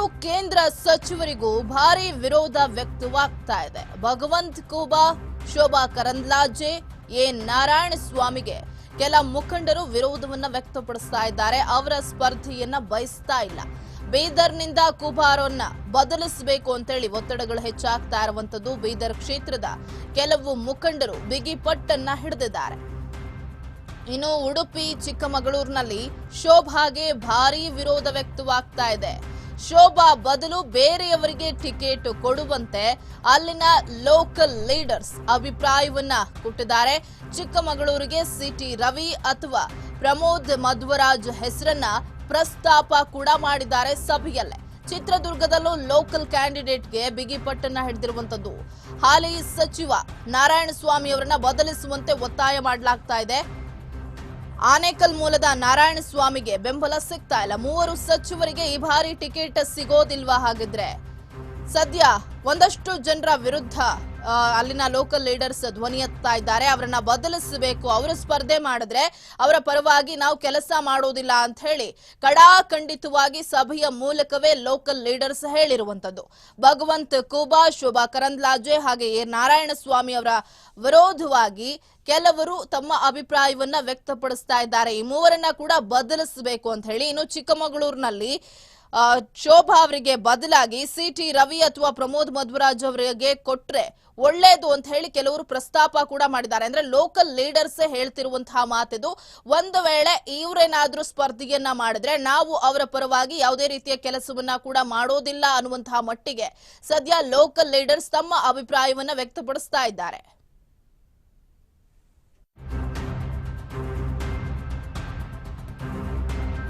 ಮೂವರು ಕೇಂದ್ರ ಸಚಿವರಿಗೂ ಭಾರಿ ವಿರೋಧ ವ್ಯಕ್ತವಾಗ್ತಾ ಇದೆ. ಭಗವಂತ್ ಖೂಬಾ ಶೋಭಾ ಕರಂದ್ಲಾಜೆ, ಎ. ನಾರಾಯಣ ಸ್ವಾಮಿಗೆ ಕೆಲ ಮುಖಂಡರು ವಿರೋಧವನ್ನ ವ್ಯಕ್ತಪಡಿಸ್ತಾ ಇದ್ದಾರೆ. ಅವರ ಸ್ಪರ್ಧೆಯನ್ನ ಬಯಸ್ತಾ ಇಲ್ಲ. ಬೀದರ್ನಿಂದ ಕುಬಾರನ್ನ ಬದಲಿಸಬೇಕು ಅಂತೇಳಿ ಒತ್ತಡಗಳು ಹೆಚ್ಚಾಗ್ತಾ ಇರುವಂತದ್ದು ಬೀದರ್ ಕ್ಷೇತ್ರದ ಕೆಲವು ಮುಖಂಡರು ಬಿಗಿ ಪಟ್ಟನ್ನ ಹಿಡಿದಿದ್ದಾರೆ. ಇನ್ನು ಉಡುಪಿ, ಚಿಕ್ಕಮಗಳೂರಿನಲ್ಲಿ ಶೋಭಾಗೆ ಭಾರೀ ವಿರೋಧ ವ್ಯಕ್ತವಾಗ್ತಾ ಇದೆ. ಶೋಭಾ ಬದಲು ಬೇರೆಯವರಿಗೆ ಟಿಕೆಟ್ ಕೊಡುವಂತೆ ಅಲ್ಲಿನ ಲೋಕಲ್ ಲೀಡರ್ಸ್ ಅಭಿಪ್ರಾಯವನ್ನ ಕೊಟ್ಟಿದ್ದಾರೆ. ಚಿಕ್ಕಮಗಳೂರಿಗೆ ಸಿಟಿ ರವಿ ಅಥವಾ ಪ್ರಮೋದ್ ಮಧ್ವರಾಜ್ ಹೆಸರನ್ನ ಪ್ರಸ್ತಾಪ ಕೂಡ ಮಾಡಿದ್ದಾರೆ ಸಭೆಯಲ್ಲೇ. ಚಿತ್ರದುರ್ಗದಲ್ಲೂ ಲೋಕಲ್ ಕ್ಯಾಂಡಿಡೇಟ್ಗೆ ಬಿಗಿ ಪಟ್ಟನ್ನ ಹಿಡಿದಿರುವಂತದ್ದು. ಹಾಲಿ ಸಚಿವ ನಾರಾಯಣ ಸ್ವಾಮಿ ಅವರನ್ನ ಬದಲಿಸುವಂತೆ ಒತ್ತಾಯ ಮಾಡಲಾಗ್ತಾ ಇದೆ. ಆನೇಕಲ್ ಮೂಲದ ನಾರಾಯಣ ಸ್ವಾಮಿಗೆ ಬೆಂಬಲ ಸಿಗ್ತಾ ಇಲ್ಲ. ಮೂವರು ಸಚಿವರಿಗೆ ಈ ಬಾರಿ ಟಿಕೆಟ್ ಸಿಗೋದಿಲ್ವಾ ಹಾಗಿದ್ರೆ? ಸದ್ಯ ಒಂದಷ್ಟು ಜನರ ವಿರುದ್ಧ ಅಲ್ಲಿನ ಲೋಕಲ್ ಲೀಡರ್ಸ್ ಧ್ವನಿ ಎತ್ತಾ ಇದ್ದಾರೆ. ಅವರನ್ನ ಬದಲಿಸಬೇಕು, ಅವರು ಸ್ಪರ್ಧೆ ಮಾಡಿದ್ರೆ ಅವರ ಪರವಾಗಿ ನಾವು ಕೆಲಸ ಮಾಡೋದಿಲ್ಲ ಅಂತ ಹೇಳಿ ಕಡಾಖಂಡಿತವಾಗಿ ಸಭೆಯ ಮೂಲಕವೇ ಲೋಕಲ್ ಲೀಡರ್ಸ್ ಹೇಳಿರುವಂತದ್ದು ಭಗವಂತ್ ಕುಬಾ ಶೋಭಾ ಕರಂದ್ಲಾಜೆ ಹಾಗೆ ಎ. ನಾರಾಯಣ ಸ್ವಾಮಿ ಅವರ ವಿರೋಧವಾಗಿ ಕೆಲವರು ತಮ್ಮ ಅಭಿಪ್ರಾಯವನ್ನ ವ್ಯಕ್ತಪಡಿಸ್ತಾ ಇದ್ದಾರೆ. ಈ ಮೂವರನ್ನ ಕೂಡ ಬದಲಿಸಬೇಕು ಅಂತ ಹೇಳಿ ಇನ್ನು ಚಿಕ್ಕಮಗಳೂರಿನಲ್ಲಿ ಶೋಭಾ ಅವರಿಗೆ ಬದಲಾಗಿ ಸಿ ಟಿ ರವಿ ಅಥವಾ ಪ್ರಮೋದ್ ಮಧ್ವರಾಜ್ ಅವರಿಗೆ ಕೊಟ್ರೆ ಒಳ್ಳೇದು ಅಂತ ಹೇಳಿ ಕೆಲವರು ಪ್ರಸ್ತಾಪ ಕೂಡ ಮಾಡಿದ್ದಾರೆ. ಅಂದ್ರೆ ಲೋಕಲ್ ಲೀಡರ್ಸ್ ಹೇಳ್ತಿರುವಂತಹ ಮಾತಿದು, ಒಂದು ವೇಳೆ ಇವರೇನಾದ್ರೂ ಸ್ಪರ್ಧೆಯನ್ನ ಮಾಡಿದ್ರೆ ನಾವು ಅವರ ಪರವಾಗಿ ಯಾವುದೇ ರೀತಿಯ ಕೆಲಸವನ್ನ ಕೂಡ ಮಾಡೋದಿಲ್ಲ ಅನ್ನುವಂತಹ ಮಟ್ಟಿಗೆ ಸದ್ಯ ಲೋಕಲ್ ಲೀಡರ್ಸ್ ತಮ್ಮ ಅಭಿಪ್ರಾಯವನ್ನ ವ್ಯಕ್ತಪಡಿಸ್ತಾ ಇದ್ದಾರೆ.